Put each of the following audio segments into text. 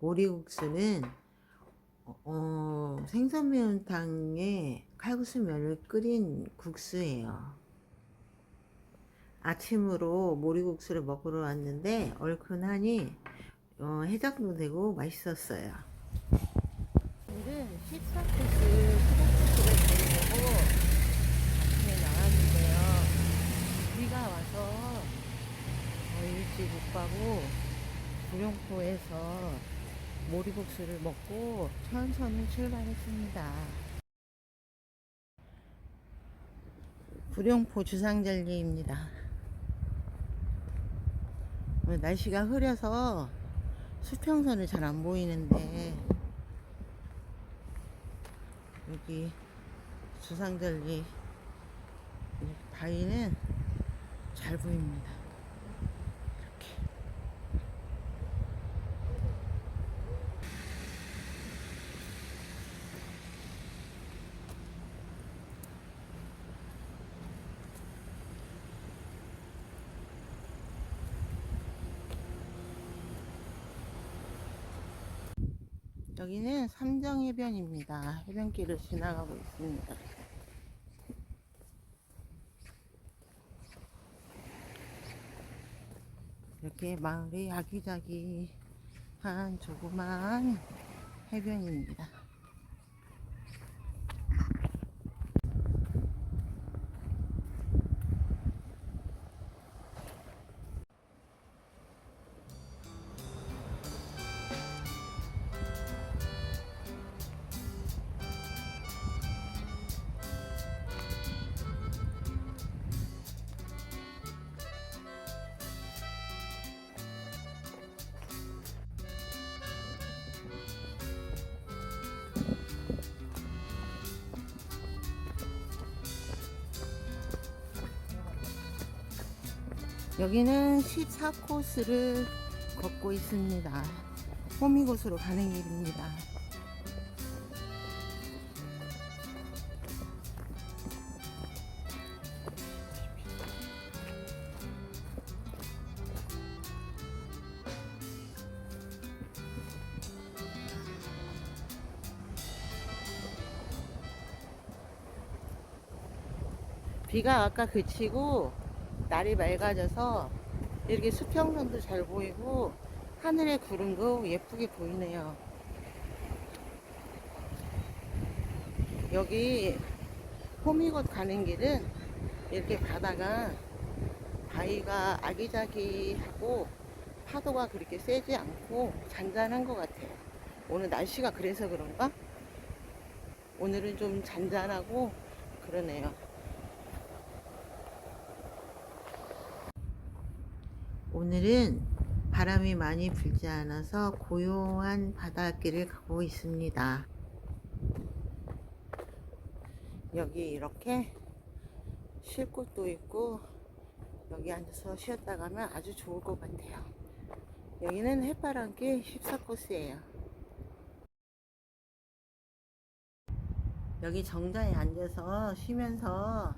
모리국수는 어, 생선 매운탕에 칼국수 면을 끓인 국수예요. 아침으로 모리국수를 먹으러 왔는데 얼큰하니 어, 해장도 되고 맛있었어요. 오늘은 14코스 수박국수를 먹으려고 네, 나왔는데요. 비가 와서 어, 일찍 못 가고 구룡포에서 모리국수를 먹고 천천히 출발했습니다. 구룡포 주상절리입니다. 오늘 날씨가 흐려서 수평선이 잘안 보이는데 여기 주상절리 바위는 잘 보입니다. 여기는 삼정해변입니다. 해변길을 지나가고 있습니다. 이렇게 마을이 아기자기한 조그만 해변입니다. 여기는 14코스를 걷고 있습니다. 호미곶으로 가는 길입니다. 비가 아까 그치고 날이 맑아져서 이렇게 수평선도 잘 보이고 하늘의 구름도 예쁘게 보이네요. 여기 호미곶 가는 길은 이렇게 바다가 바위가 아기자기하고 파도가 그렇게 세지 않고 잔잔한 것 같아요. 오늘 날씨가 그래서 그런가? 오늘은 좀 잔잔하고 그러네요. 오늘은 바람이 많이 불지 않아서 고요한 바닷길을 가고 있습니다. 여기 이렇게 쉴 곳도 있고 여기 앉아서 쉬었다 가면 아주 좋을 것 같아요. 여기는 해바람길 14코스예요. 여기 정자에 앉아서 쉬면서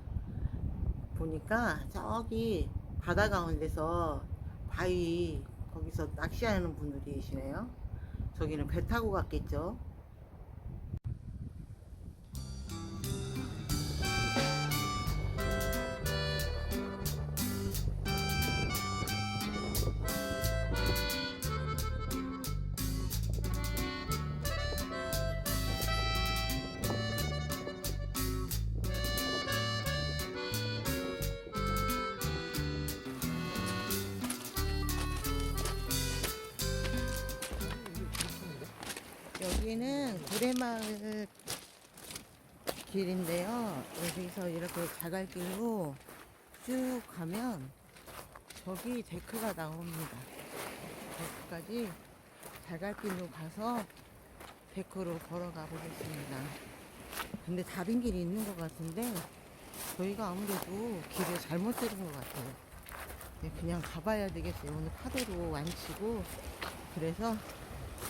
보니까 저기 바다 가운데서 바위 거기서 낚시하는 분들이 계시네요. 저기는 배 타고 갔겠죠. 여기는 구례마을 길인데요. 여기서 이렇게 자갈길로 쭉 가면 저기 데크가 나옵니다. 데크까지 자갈길로 가서 데크로 걸어가 보겠습니다. 근데 다른 길이 있는 것 같은데 저희가 아무래도 길을 잘못 들은 것 같아요. 네, 그냥 가봐야 되겠어요. 오늘 파도로 안 치고 그래서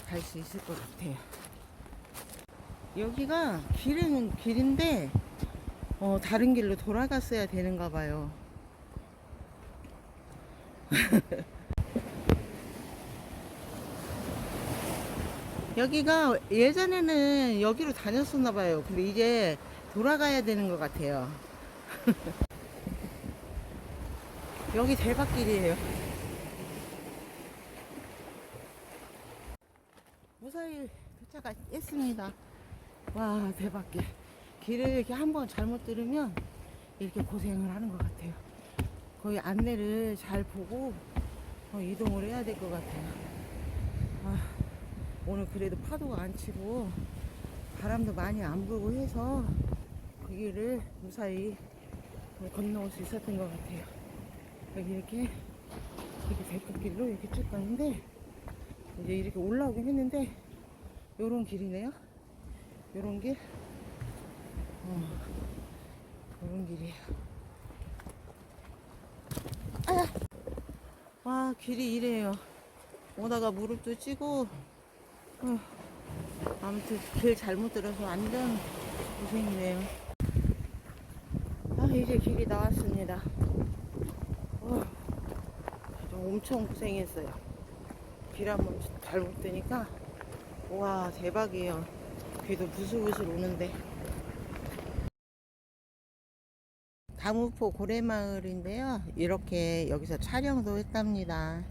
갈 수 있을 것 같아요. 여기가 길은 길인데 어, 다른 길로 돌아갔어야 되는가 봐요. 여기가 예전에는 여기로 다녔었나 봐요. 근데 이제 돌아가야 되는 것 같아요. 여기 대박길이에요. 무사히 도착했습니다. 와 대박길. 길을 이렇게 한 번 잘못 들으면 이렇게 고생을 하는 것 같아요. 거의 안내를 잘 보고 어, 이동을 해야 될 것 같아요. 아, 오늘 그래도 파도가 안 치고 바람도 많이 안 불고 해서 그 길을 무사히 건너올 수 있었던 것 같아요. 여기 이렇게 이렇게 데크길로 이렇게 쭉 가는데 이제 이렇게 올라오긴 했는데 요런 길이네요. 요런 길. 어, 요런 길이에요. 아! 와 길이 이래요. 오다가 무릎도 찌고 어, 아무튼 길 잘못 들어서 완전 고생이네요. 아 이제 길이 나왔습니다. 어, 저 엄청 고생했어요. 길 한번 잘못 뜨니까 와 대박이에요. 귀도 부슬부슬 오는데. 다무포 고래마을인데요. 이렇게 여기서 촬영도 했답니다.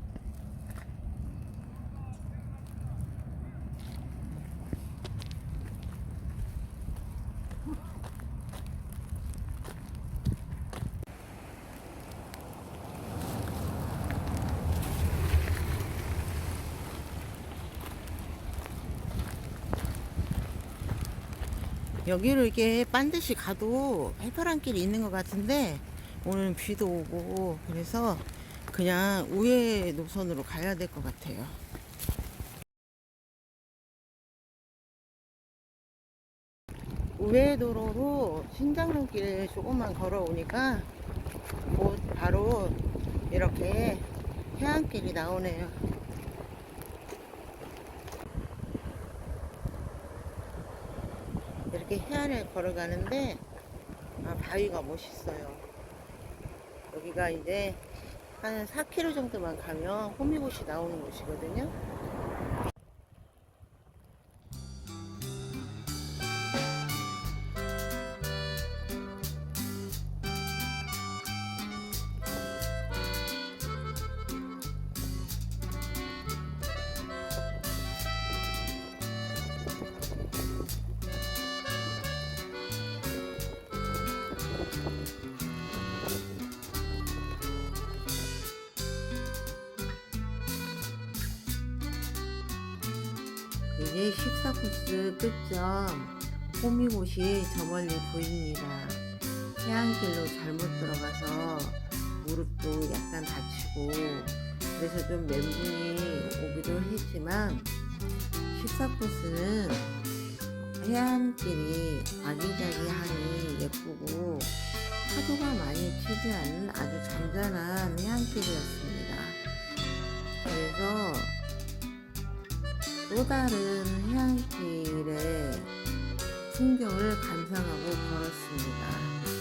여기로 이렇게 반드시 가도 해파란 길이 있는 것 같은데 오늘 비도 오고 그래서 그냥 우회 노선으로 가야 될 것 같아요. 우회 도로로 신장로길 조금만 걸어오니까 곧 바로 이렇게 해안길이 나오네요. 이렇게 해안을 걸어가는데 아, 바위가 멋있어요. 여기가 이제 한 4km 정도만 가면 호미곶이 나오는 곳이거든요. 이제 식사 코스 끝점 호미곶이 저 멀리 보입니다. 해안길로 잘못 들어가서 무릎도 약간 다치고 그래서 좀 멘붕이 오기도 했지만 식사 코스는 해안길이 아기자기하니 예쁘고 파도가 많이 치지 않는 아주 잔잔한 해안길이었습니다. 그래서 또 다른 해안길의 풍경을 감상하고 걸었습니다.